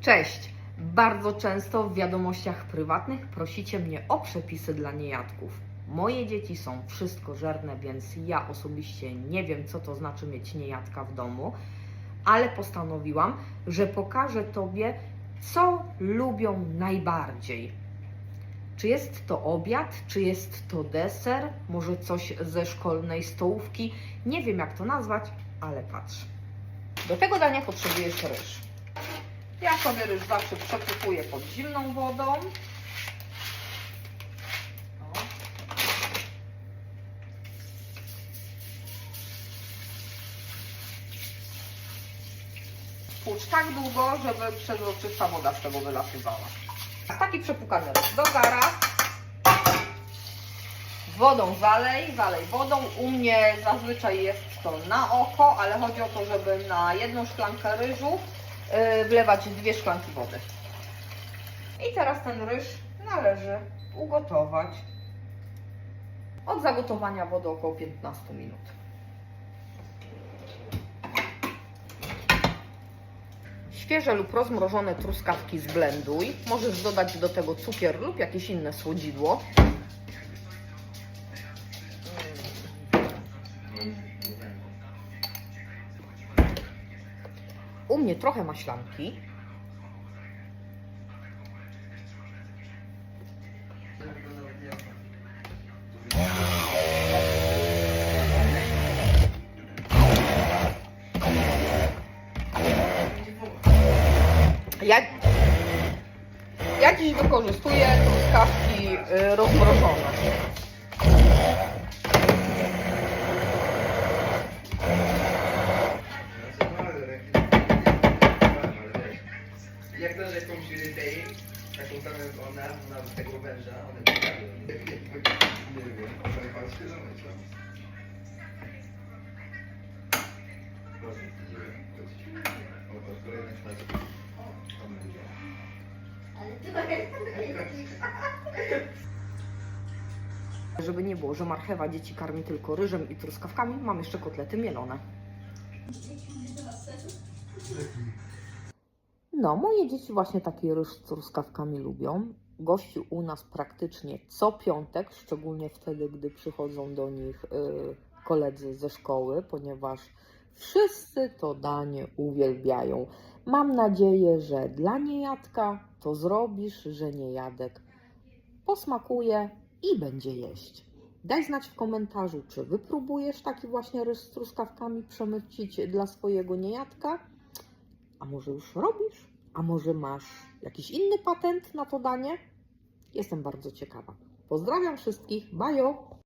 Cześć! Bardzo często w wiadomościach prywatnych prosicie mnie o przepisy dla niejadków. Moje dzieci są wszystkożerne, więc ja osobiście nie wiem, co to znaczy mieć niejadka w domu, ale postanowiłam, że pokażę Tobie, co lubią najbardziej. Czy jest to obiad, czy jest to deser, może coś ze szkolnej stołówki? Nie wiem, jak to nazwać, ale patrz. Do tego dania potrzebujesz ryż. Ja sobie ryż zawsze przekupuję pod zimną wodą. O. Tłucz tak długo, żeby przezroczysta woda z tego wylatywała. Taki przepukany ryż do gara. Wodą zalej, zalej wodą. U mnie zazwyczaj jest to na oko, ale chodzi o to, żeby na jedną szklankę ryżu wlewać dwie szklanki wody. I teraz ten ryż należy ugotować. Od zagotowania wody około 15 minut. Świeże lub rozmrożone truskawki zblenduj. Możesz dodać do tego cukier lub jakieś inne słodzidło. Mnie trochę maślanki. Ja, ja dziś wykorzystuję truskawki y, rozmrożone. Jak na jakąś tej, taką samą jak ona, ona z tego węża, one potrafią. Nie wiem, może pan się zamyśla. Proszę, to to kolejny szlak. Żeby nie było, że marchewa dzieci karmi tylko ryżem i truskawkami, mam jeszcze kotlety mielone. No, moje dzieci właśnie taki ryż z truskawkami lubią. Gości u nas praktycznie co piątek, szczególnie wtedy, gdy przychodzą do nich y, koledzy ze szkoły, ponieważ wszyscy to danie uwielbiają. Mam nadzieję, że dla niejadka to zrobisz, że niejadek posmakuje i będzie jeść. Daj znać w komentarzu, czy wypróbujesz taki właśnie ryż z truskawkami przemycić dla swojego niejadka, a może już robisz, a może masz jakiś inny patent na to danie? Jestem bardzo ciekawa. Pozdrawiam wszystkich, bajo!